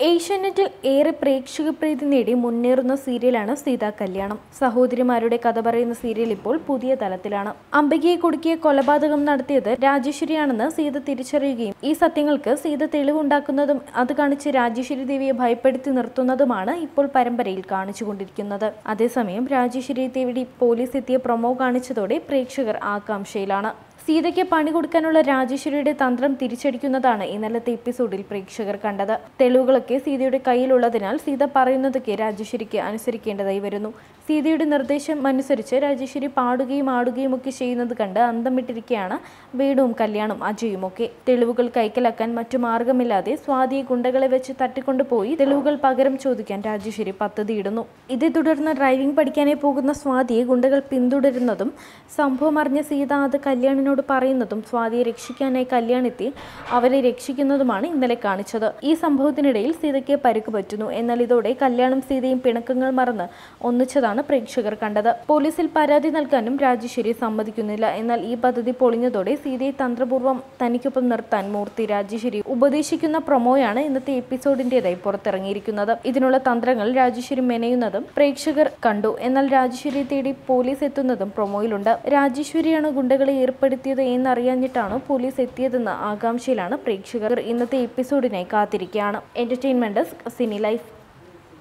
ഏഷ്യാനെറ്റിൽ ഏറെ പ്രേക്ഷക പ്രീതി നേടി മുന്നേറുന്ന സീരിയലാണ് സീതാ കല്യാണം. സഹോദരിമാരുടെ കഥ പറയുന്ന സീരിയൽ ഇപ്പോൾ പുതിയ തലത്തിലാണ്. അംബികയെ കുടുക്കിയ കൊലപാതകം നടത്തിയത് രാജേശ്വരിയാണെന്ന് സീത തിരിച്ചറിയുകയും ഈ സത്യങ്ങൾക്ക് സീത തെളിവുണ്ടാക്കുന്നതും അത് കാണിച്ച് രാജേശ്വരി ദേവിയെ ഭയപ്പെടുത്തി നിർത്തുന്നതുമാണ് ഇപ്പോൾ പരമ്പരയിൽ കാണിച്ചുകൊണ്ടിരിക്കുന്നത്. അതേസമയം രാജേശ്വരി ദേവിയുടെ പോലീസ് എത്തിയ പ്രൊമോ കാണിച്ചതോടെ പ്രേക്ഷകർ ആകാംക്ഷയിലാണ്. സീതയ്ക്ക് പണി കൊടുക്കാനുള്ള രാജേശ്വരിയുടെ തന്ത്രം തിരിച്ചടിക്കുന്നതാണ് ഇന്നലത്തെ എപ്പിസോഡിൽ പ്രേക്ഷകർ കണ്ടത്. തെളിവുകളൊക്കെ സീതയുടെ കയ്യിലുള്ളതിനാൽ സീത പറയുന്നതൊക്കെ രാജേശ്വരിക്ക് അനുസരിക്കേണ്ടതായി വരുന്നു. സീതയുടെ നിർദ്ദേശം അനുസരിച്ച് രാജേശ്വരി പാടുകയും ആടുകയും ഒക്കെ ചെയ്യുന്നത് കണ്ട് അന്തം വിട്ടിരിക്കുകയാണ് വേണുവും കല്യാണും അജയും ഒക്കെ. തെളിവുകൾ കൈക്കലാക്കാൻ മറ്റു മാർഗമില്ലാതെ സ്വാതിയെ ഗുണ്ടകളെ വെച്ച് തട്ടിക്കൊണ്ടുപോയി തെളിവുകൾ പകരം ചോദിക്കാൻ രാജേശ്വരി പദ്ധതിയിടുന്നു. ഇതേ തുടർന്ന് ഡ്രൈവിംഗ് പഠിക്കാനായി പോകുന്ന സ്വാതിയെ ഗുണ്ടകൾ പിന്തുടരുന്നതും സംഭവം അറിഞ്ഞ സീത അത് കല്യാണിനോട് പറയുന്നതും സ്വാതിയെ രക്ഷിക്കാനായി കല്യാണെത്തി അവരെ രക്ഷിക്കുന്നതുമാണ് ഇന്നലെ കാണിച്ചത്. ഈ സംഭവത്തിനിടയിൽ സീതയ്ക്ക് പരുക്ക് പറ്റുന്നു. എന്നാൽ ഇതോടെ കല്യാണം സീതയും പിണക്കങ്ങൾ മറന്ന് ഒന്നിച്ചതാണ് പ്രേക്ഷകർ കണ്ടത്. പോലീസിൽ പരാതി നൽകാനും രാജേശ്വരി സമ്മതിക്കുന്നില്ല. എന്നാൽ ഈ പദ്ധതി പൊളിഞ്ഞതോടെ സീതയെ തന്ത്രപൂർവം തനിക്കൊപ്പം നിർത്താൻ മൂർത്തി രാജേശ്വരി ഉപദേശിക്കുന്ന പ്രൊമോയാണ് ഇന്നത്തെ എപ്പിസോഡിന്റേതായി പുറത്തിറങ്ങിയിരിക്കുന്നത്. ഇതിനുള്ള തന്ത്രങ്ങൾ രാജേശ്വരി മെനയുന്നതും പ്രേക്ഷകർ കണ്ടു. എന്നാൽ രാജേശ്വരിയെ തേടി പോലീസ് എത്തുന്നതും പ്രൊമോയിലുണ്ട്. രാജേശ്വരിയാണ് ഗുണ്ടകളെ ഏർപ്പെടുത്തിയത് എന്നറിയാഞ്ഞിട്ടാണോ പോലീസ് എത്തിയതെന്ന ആകാംക്ഷയിലാണ് പ്രേക്ഷകർ. ഇന്നത്തെ എപ്പിസോഡിനായി കാത്തിരിക്കുകയാണ്. Entertainment desk Sini life